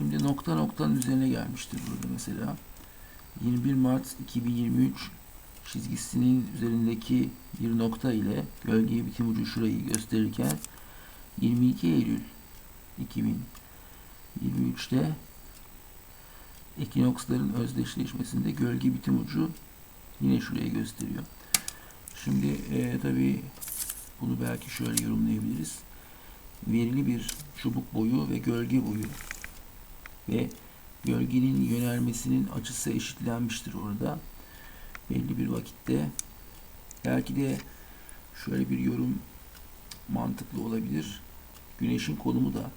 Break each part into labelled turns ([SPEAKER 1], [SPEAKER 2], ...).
[SPEAKER 1] Şimdi nokta noktanın üzerine gelmiştir burada mesela. 21 Mart 2023 çizgisinin üzerindeki bir nokta ile gölge bitim ucu şurayı gösterirken 22 Eylül 2023'te ekinoksların özdeşleşmesinde gölge bitim ucu yine şurayı gösteriyor. Şimdi e, tabii bunu belki şöyle yorumlayabiliriz. Verili bir çubuk boyu ve gölge boyu ve gölgenin yönelmesinin açısı eşitlenmiştir orada. Belli bir vakitte. Belki de şöyle bir yorum mantıklı olabilir. Güneşin konumu da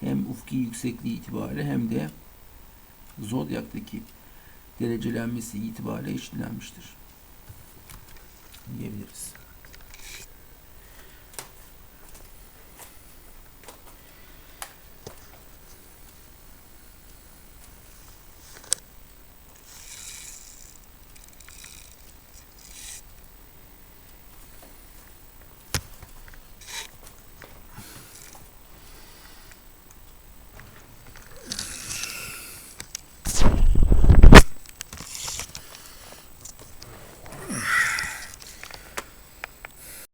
[SPEAKER 1] hem ufki yüksekliği itibariyle hem de zodyaktaki derecelenmesi itibariyle eşitlenmiştir.